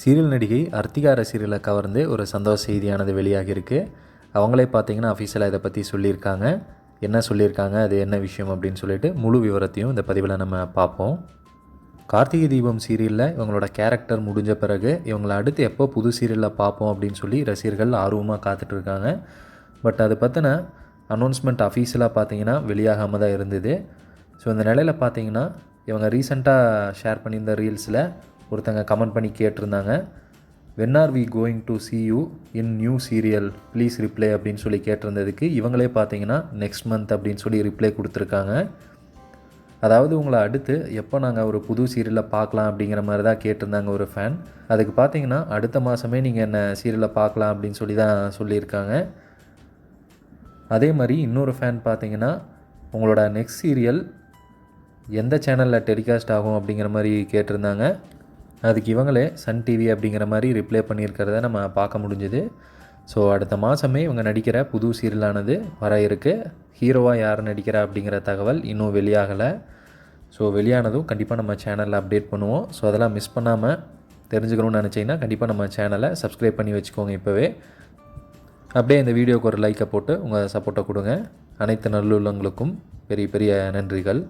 Serial நடிகை அர்த்திகா ரசிகர்களை கவர்ந்து ஒரு சந்தோஷ செய்தியானது வெளியாகியிருக்கு. அவங்களே பார்த்தீங்கன்னா அஃபீஷியலாக இதை பற்றி சொல்லியிருக்காங்க. என்ன சொல்லியிருக்காங்க? அது என்ன விஷயம் அப்படின்னு சொல்லிட்டு முழு விவரத்தையும் இந்த பதிவில் நம்ம பார்ப்போம். கார்த்திகை தீபம் சீரியலில் இவங்களோட கேரக்டர் முடிஞ்ச பிறகு இவங்களை அடுத்து எப்போ புது சீரியலில் பார்ப்போம் அப்படின்னு சொல்லி ரசிகர்கள் ஆர்வமாக காத்துட்ருக்காங்க பட் அது பற்றின அனௌன்ஸ்மெண்ட் அஃபீஷியலாக பார்த்தீங்கன்னா வெளியாகாமல் தான் இருந்தது. ஸோ இந்த நிலையில் பார்த்தீங்கன்னா இவங்க ரீசெண்டாக ஷேர் பண்ணியிருந்த ரீல்ஸில் ஒருத்தங்க கமெண்ட் பண்ணி கேட்டிருந்தாங்க. When are we going to see you in new serial please reply அப்படின்னு சொல்லி கேட்டிருந்ததுக்கு இவங்களே பார்த்தீங்கன்னா நெக்ஸ்ட் மந்த் அப்படின்னு சொல்லி ரிப்ளை கொடுத்துருக்காங்க. அதாவது உங்களை அடுத்து எப்போ நாங்கள் ஒரு புது சீரியலில் பார்க்கலாம் அப்படிங்கிற மாதிரி தான் கேட்டிருந்தாங்க ஒரு ஃபேன் அதுக்கு பார்த்தீங்கன்னா அடுத்த மாதமே நீங்கள் என்ன சீரியலில் பார்க்கலாம் அப்படின்னு சொல்லி தான் சொல்லியிருக்காங்க. அதே மாதிரி இன்னொரு ஃபேன் பார்த்தீங்கன்னா உங்களோட நெக்ஸ்ட் சீரியல் எந்த சேனலில் டெலிகாஸ்ட் ஆகும்? அப்படிங்கிற மாதிரி கேட்டிருந்தாங்க. அதுக்கு இவங்களே சன் டிவி அப்படிங்கிற மாதிரி ரிப்ளை பண்ணியிருக்கிறத நம்ம பார்க்க முடிஞ்சுது. ஸோ அடுத்த மாதமே இவங்க நடிக்கிற புது சீரியலானது வர இருக்கு. ஹீரோவாக யார் நடிக்கிறா அப்படிங்கிற தகவல் இன்னும் வெளியாகலை. ஸோ வெளியானதும் கண்டிப்பாக நம்ம சேனலில் அப்டேட் பண்ணுவோம். ஸோ அதெல்லாம் மிஸ் பண்ணாமல் தெரிஞ்சுக்கணும்னு நினச்சிங்கன்னா கண்டிப்பாக நம்ம சேனலை சப்ஸ்கிரைப் பண்ணி வச்சுக்கோங்க இப்போவே. அப்படியே இந்த வீடியோவுக்கு ஒரு லைக்கை போட்டு உங்கள் சப்போர்ட்டை கொடுங்க. அனைத்து நல்லுள்ளங்களுக்கும் பெரிய பெரிய நன்றிகள்.